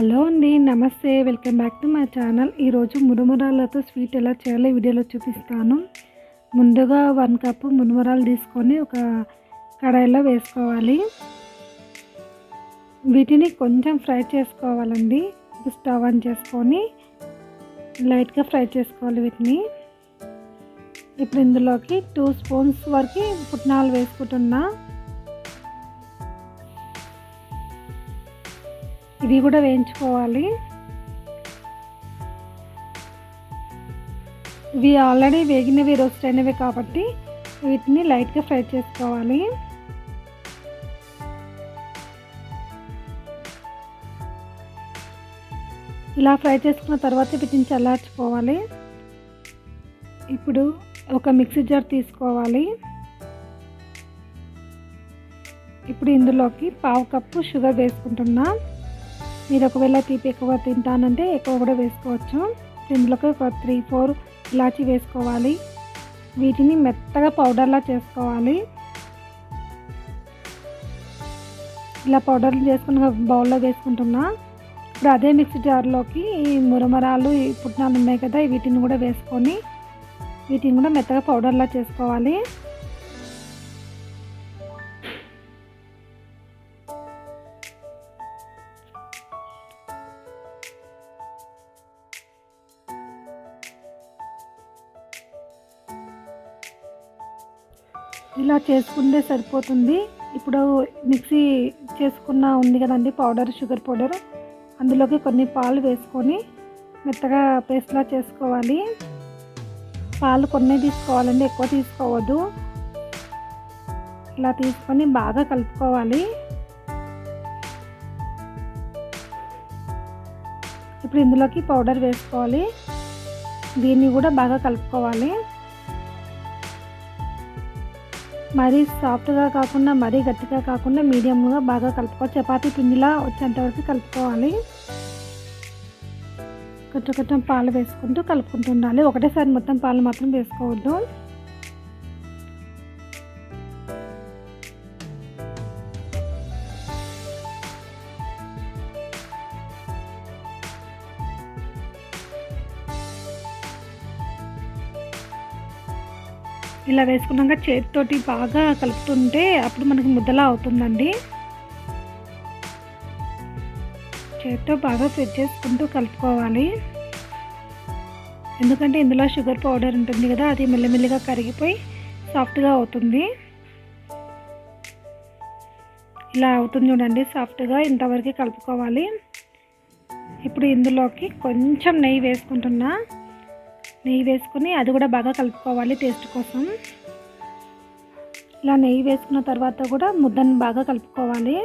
Hello అండి నమస్తే. Welcome back to my channel. ఈరోజు మురుమురాలతో స్వీట్ ఎలా చేయాలో వీడియోలో చూపిస్తాను. ముందుగా వన్ కప్పు మురుమురాలు తీసుకొని ఒక కడాయిలో వేసుకోవాలి. వీటిని కొంచెం ఫ్రై చేసుకోవాలండి. స్టవ్ ఆన్ చేసుకొని లైట్గా ఫ్రై చేసుకోవాలి వీటిని. ఇప్పుడు ఇందులోకి టూ స్పూన్స్ వరకు పుట్నాలు వేసుకుంటున్నా. ఇవి కూడా వేయించుకోవాలి. ఇవి ఆల్రెడీ వేగినవి రోస్ట్ అయినవి కాబట్టి వీటిని లైట్గా ఫ్రై చేసుకోవాలి. ఇలా ఫ్రై చేసుకున్న తర్వాత వీటిని చల్లార్చుకోవాలి. ఇప్పుడు ఒక మిక్సీ జార్ తీసుకోవాలి. ఇప్పుడు ఇందులోకి పావు కప్పు షుగర్ వేసుకుంటున్నాను మీరు ఒకవేళ తీపి ఎక్కువ తింటానంటే ఎక్కువ కూడా వేసుకోవచ్చు. ఇందులోకి ఒక త్రీ ఫోర్ ఇలాచి వేసుకోవాలి. వీటిని మెత్తగా పౌడర్లా చేసుకోవాలి. ఇలా పౌడర్లు చేసుకున్న బౌల్లో వేసుకుంటున్నా. ఇప్పుడు అదే మిక్సీ జార్లోకి ఈ మురమరాలు ఈ పుట్నాలు ఉన్నాయి కదా వీటిని కూడా వేసుకొని వీటిని కూడా మెత్తగా పౌడర్లా చేసుకోవాలి. ఇలా చేసుకుంటే సరిపోతుంది. ఇప్పుడు మిక్సీ చేసుకున్న ఉంది కదండి పౌడర్ షుగర్ పౌడర్. అందులోకి కొన్ని పాలు వేసుకొని మెత్తగా పేస్ట్లా చేసుకోవాలి. పాలు కొన్ని తీసుకోవాలండి ఎక్కువ తీసుకోవద్దు. ఇలా తీసుకొని బాగా కలుపుకోవాలి. ఇప్పుడు ఇందులోకి పౌడర్ వేసుకోవాలి. దీన్ని కూడా బాగా కలుపుకోవాలి. మరీ సాఫ్ట్గా కాకుండా మరీ గట్టిగా కాకుండా మీడియంగా బాగా కలుపుకోవాలి చపాతీ పిండిలా వచ్చేంత వరకు కలుపుకోవాలి. కొంచెం కొంచెం పాలు వేసుకుంటూ కలుపుకుంటూ ఉండాలి. ఒకటేసారి మొత్తం పాలు మాత్రం వేసుకోవద్దు. ఇలా వేసుకున్నాక చేతితోటి బాగా కలుపుతుంటే అప్పుడు మనకి ముద్దలా అవుతుందండి. చేతితో బాగా ఫ్రెష్ చేసుకుంటూ కలుపుకోవాలి. ఎందుకంటే ఇందులో షుగర్ పౌడర్ ఉంటుంది కదా అది మెల్లమెల్లిగా కరిగిపోయి సాఫ్ట్గా అవుతుంది. ఇలా అవుతుంది చూడండి సాఫ్ట్గా ఇంతవరకు కలుపుకోవాలి. ఇప్పుడు ఇందులోకి కొంచెం నెయ్యి వేసుకుంటున్నా. నెయ్యి వేసుకుని అది కూడా బాగా కలుపుకోవాలి టేస్ట్ కోసం. ఇలా నెయ్యి వేసుకున్న తర్వాత కూడా ముద్దను బాగా కలుపుకోవాలి.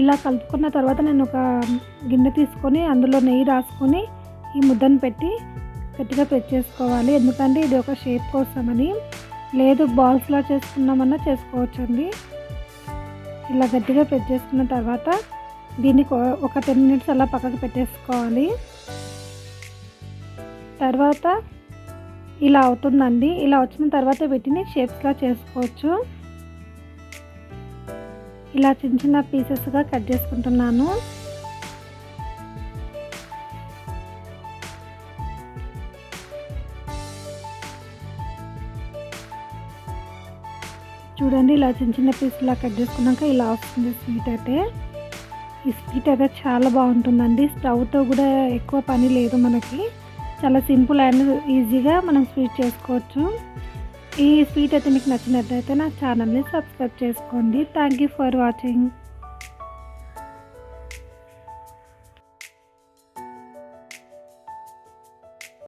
ఇలా కలుపుకున్న తర్వాత నేను ఒక గిన్నె తీసుకొని అందులో నెయ్యి రాసుకొని ఈ ముద్దను పెట్టి గట్టిగా ప్రెస్ చేసుకోవాలి. ఎందుకంటే ఇది ఒక షేప్ కోసమని. లేదు బాల్స్లా చేసుకున్నామన్నా చేసుకోవచ్చండి. ఇలా గట్టిగా పెట్ చేసుకున్న తర్వాత దీన్ని ఒక టెన్ మినిట్స్ అలా పక్కకు పెట్టేసుకోవాలి. తర్వాత ఇలా అవుతుందండి. ఇలా వచ్చిన తర్వాత వీటిని షేప్స్లా చేసుకోవచ్చు. ఇలా చిన్న చిన్న పీసెస్గా కట్ చేసుకుంటున్నాను. చూడండి ఇలా చిన్న చిన్న పీస్లా కట్ చేసుకున్నాక ఇలా వస్తుంది స్వీట్ అయితే. ఈ స్వీట్ అయితే చాలా బాగుంటుందండి. స్టవ్తో కూడా ఎక్కువ పని లేదు మనకి. చాలా సింపుల్ అండ్ ఈజీగా మనం స్వీట్ చేసుకోవచ్చు. ఈ స్వీట్ అయితే మీకు నచ్చినట్లయితే నా ఛానల్ని సబ్స్క్రైబ్ చేసుకోండి. Thank you for watching